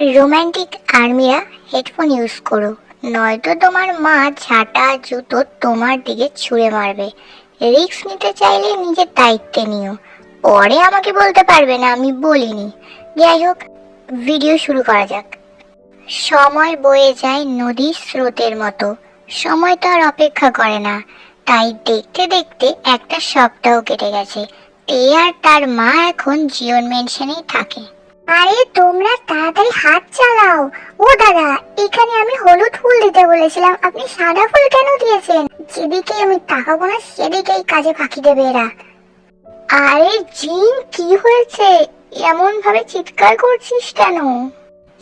Romantic আর্মিরা headphone use করো। নয়তো তোমার মা ঝাঁটা জুতো তোমার দিকে ছুঁড়ে মারবে। রিস্ক নিতে চাইলে নিজের দায়িত্বে নিও। পরে আমাকে বলতে পারবে না, আমি বলিনি। যাই হোক ভিডিও শুরু করা যাক। সময় বয়ে যায় নদীর স্রোতের মতো। সময় তো আর অপেক্ষা করে না। তাই দেখতে দেখতে একটা সপ্তাহ কেটে গেছে। তে আর তার মা এখন জিওন মেনশনেই থাকে। আরে তোমরা তাড়াতাড়ি হাত চালাও। ও দাদা, এখানে আমি হলুদ ফুল দিতে বলেছিলাম। আপনি সাদা ফুল কেন দিয়েছেন? যেদিকে আমি তাকাবো না, সেদিকেই কাজে ফাঁকি দেবে এরা। আরে জিন, কি হয়েছে? এমন ভাবে চিৎকার করছিস কেন?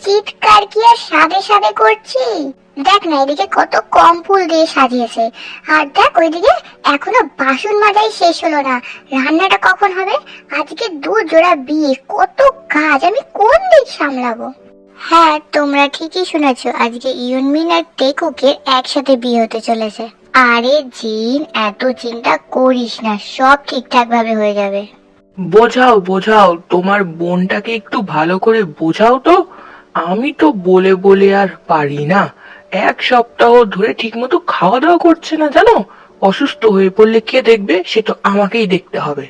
চিৎকার কি আর সাদে সাদে করছি? দেখ না, এদিকে কত কম ফুল দিয়ে সাজিয়েছে। আর দেখ, ওইদিকে এখনও বাসন মাজাই শেষ হলো না। রান্নাটা কখন হবে? আজকে দু জোড়া বিয়ে। কত কাজ, আমি কোন দিক সামলাবো? হ্যাঁ তোমরা ঠিকই শুনেছ, আজকে ইউনমিন আর টেকুকের একসাথে বিয়ে হতে চলেছে। আরে জিন, এত চিন্তা করিস না, সব ঠিকঠাক ভাবে হয়ে যাবে। বোঝাও বোঝাও, তোমার বোনটাকে একটু ভালো করে বোঝাও তো। আমি তো বলে বলে আর পারি না। এক সপ্তাহ ধরে ঠিকমতো খাওয়া দাওয়া করছে না জানো? অসুস্থ হয়ে পড়লে কে দেখবে? সে তো আমাকেই দেখতে হবে।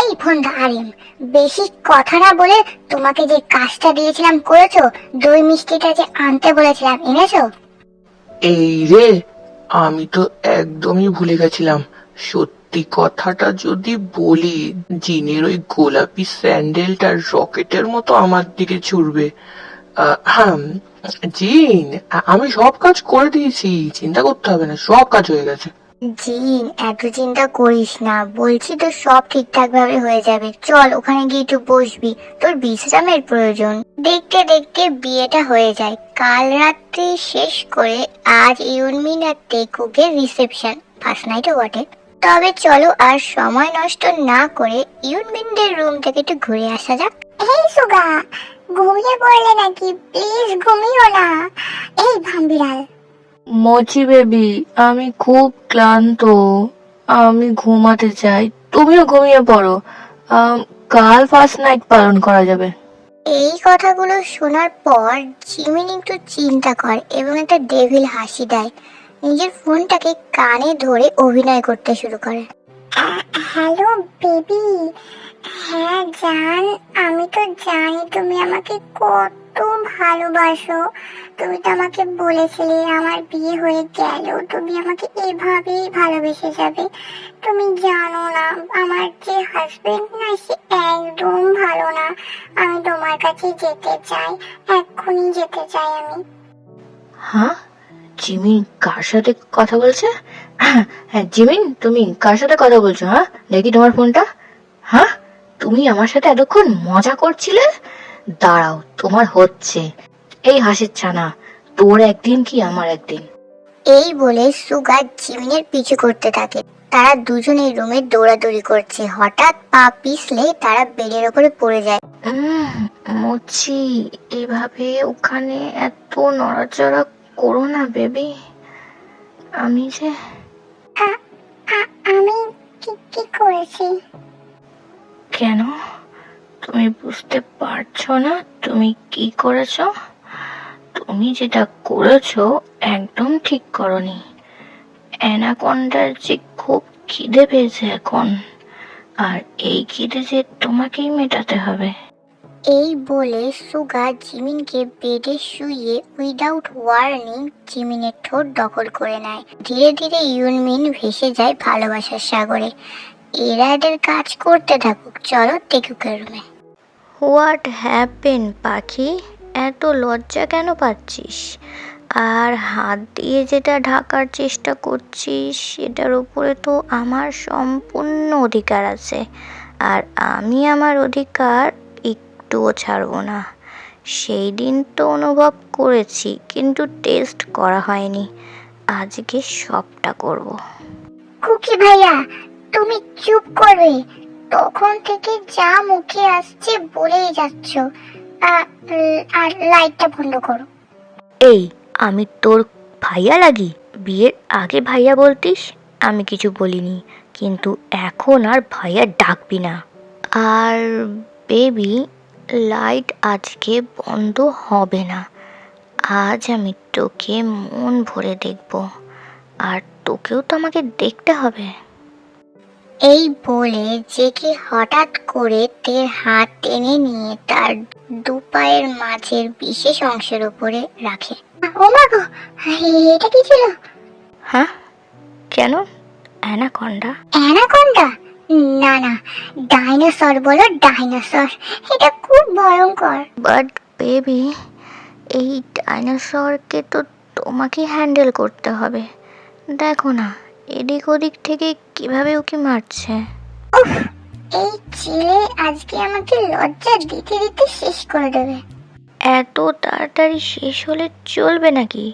এই ফোনটা আরিম বেশি কথা না বলে তোমাকে যে কাজটা দিয়েছিলাম করেছ দই মিষ্টিটা যে আনতে বলেছিলাম এনেছো? এই রে আমি তো একদমই ভুলে গেছিলাম। সত্যি কথাটা যদি বলি জিনের ওই গোলাপি স্যান্ডেলটা রকেটের মতো আমার দিকে ছুড়বে। হ্যাঁ জিন আমি সব কাজ করে দিয়েছি চিন্তা করতে হবে না সব কাজ হয়ে গেছে। জিন এত চিন্তা করিস না বলছি তো সব ঠিকঠাক ভাবে হয়ে যাবে। চল ওখানে গিয়ে একটু বসবি তোর বিশ্রামের প্রয়োজন। দেখতে দেখতে বিয়েটা হয়ে যায়। কাল রাত্রি শেষ করে আজ ইউনমিন আর রিসেপশন ফার্স্ট নাইটও বটে। তবে চলো আর সময় নষ্ট না করে ইউনমিনদের রুম থেকে একটু ঘুরে আসা যাক। এই সুগা ঘুমিয়ে পড়লে নাকি প্লিজ ঘুমিও না? এই ভাম্বিরাল। মচি বেবি আমি খুব ক্লান্ত। আমি ঘুমাতে চাই। তুমিও ঘুমিয়ে পড়ো। কাল ফার্স্ট নাইট পালন করা যাবে। এই কথাগুলো শোনার পর জিমিন একটু চিন্তা করে এবং একটা ডেভিল হাসি দেয়। নিজের ফোনটাকে কানে ধরে অভিনয় করতে শুরু করে। Hello baby. হ্যাঁ জান। আমি তো জানি তুমি আমাকে কত ভালোবাসো। তুমি তো আমাকে বলেছিলে আমার বিয়ে হয়ে গেল তুমি আমাকে এভাবেই ভালোবেসে যাবে। তুমি জানো না, আমার যে হাজবেন্ড না সে একদম ভালো না। আমি তোমার কাছে যেতে চাই, এক্ষুনি যেতে চাই আমি। হ্যাঁ? জিমিন কার সাথে কথা বলছে? হ্যাঁ জিমিন, তুমি কার সাথে কথা বলছো হ্যাঁ? দেখি তোমার ফোনটা। তুমি আমার সাথে এতক্ষণ মজা করছিলে? দাঁড়াও তোমার হচ্ছে। এই হাসির ছানা তোর একদিন কি আমার একদিন? এই বলে সুগার জিমিনের পিছু করতে থাকে। তারা দুজনেই রুমে দৌড়াদৌড়ি করছে। হঠাৎ পা পিছলে তারা বেডের ওপরে পড়ে যায়। মুচি এভাবে ওখানে এত নড়াচড়া করো না বেবি। আমি যে আমি কি কি করেছি? কেন? তুমি বুঝতে পারছ না তুমি কি করেছ? তুমি যেটা করেছ একদম ঠিক করনি। অ্যানাকন্ডার যে খুব খিদে পেয়েছে এখন, আর এই খিদে যে তোমাকেই মেটাতে হবে। এই বলে সুগা জিমিনকে বেডে শুইয়ে উইদাউট ওয়ার্নিং জিমিনের ঠোঁট দখল করে নেয়। ধীরে ধীরে ইউনমিন ভেসে যায় ভালোবাসার সাগরে। এরা এদের কাজ করতে থাকুক। চলো টেকুকের রুমে হোয়াট হ্যাপেন পাখি? এত লজ্জা কেন পাচ্ছিস? আর হাত দিয়ে যেটা ঢাকার চেষ্টা করছিস সেটার উপরে তো আমার সম্পূর্ণ অধিকার আছে। আর আমি আমার অধিকার একটুও ছাড়বো না। সেই দিন তো অনুভব করেছি কিন্তু টেস্ট করা হয়নি। আজকে সবটা করব। কুকি ভাইয়া তুমি চুপ করবে। তখন থেকে যা মুখে আসছে বলেই যাচ্ছ। আর লাইটটা বন্ধ করো। এই, আমি তোর ভাইয়া লাগি? বিয়ের আগে ভাইয়া বলতিস? আমি কিছু বলিনি। কিন্তু এখন আর ভাইয়া ডাকবি না। আর বেবি, লাইট আজকে বন্ধ হবে না। আজ আমি তোকে মন ভরে দেখব। আর তোকেও তো আমাকে দেখতে হবে। এই বলে জেকে হঠাৎ করে তের হাত টেনে নিয়ে তার দু পায়ের মাঝের বিশেষ অংশের উপরে রাখে। ও মা গো এটা কি ছিল? হ্যাঁ? কেন? অ্যানাকন্ডা। অ্যানাকোন্ডা? না না ডাইনোসর বলো ডাইনোসর। এটা খুব ভয়ঙ্কর। বাট বেবি এই ডাইনোসরকে তো তোমাকে হ্যান্ডেল করতে হবে। দেখো না। এদিক ওদিক থেকে কীভাবে ওকে মারছে? উফ এই ছেলে আজকে আমাকে লজ্জা দিতে দিতে শেষ করে দেবে। এত তাড়াতাড়ি শেষ হলে চলবে নাকি?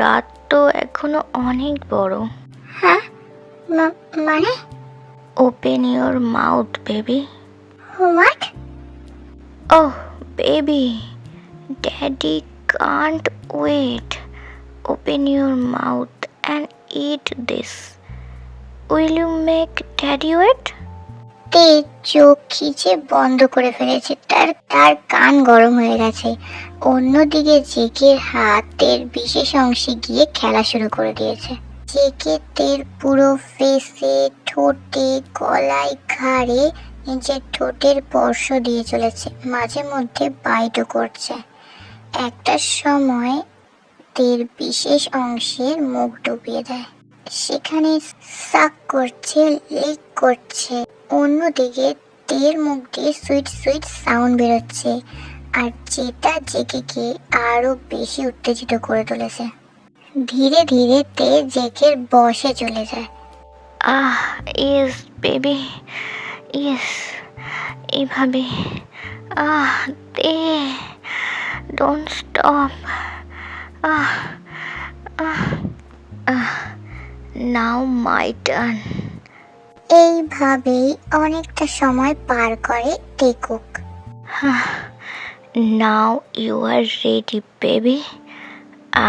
রাত তো এখনও অনেক বড়। হ্যাঁ মানে? Open your mouth baby what? Oh baby daddy can't wait open your mouth and eat this will you make daddy wait তে চোখ খিচে বন্ধ করে ফেলেছে। তার তার কান গরম হয়ে গেছে। অন্যদিকে জেকের হাতের বিশেষ অংশে গিয়ে খেলা শুরু করে দিয়েছে। জেকে তের পুরো ফেসে, ঠোঁটে, গলায় ঘাড়ে, নিজের ঠোঁটের স্পর্শ দিয়ে চলেছে। মাঝে মধ্যে বাইটও করছে। একটা সময় তের বিশেষ অংশের মুখ ডুবিয়ে দেয়। সেখানে সাক করছে, লিক করছে। অন্যদিকে তের মুখ দিয়ে সুইট সুইট সাউন্ড বেরোচ্ছে। আর যেটা জেকেকে আরও বেশি উত্তেজিত করে তুলেছে। ধীরে ধীরে তে জেকের বসে চলে যায়। আহ, ইয়েস, বেবি, ইয়েস, এভাবে। আহ they don't stop. Ah ah ah now my turn এইভাবেই অনেকটা সময় পার করে টেকুক। Now you are ready baby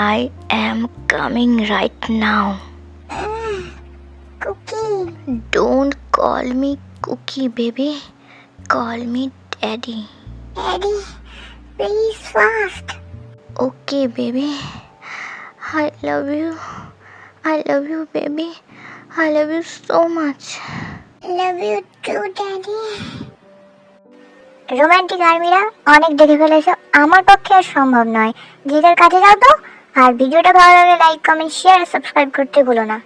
I am coming right now cookie don't call me cookie baby call me daddy daddy please fast Okay, baby I love you I love you baby I love you so much love you too daddy romantic আর্মিরা অনেক দেখে ফেলেছো। আমার পক্ষে আর সম্ভব নয়। যে কাছে যাও তো। আর ভিডিওটা ভালো লাগলে লাইক কমেন্ট শেয়ার সাবস্ক্রাইব করতে ভুলো না।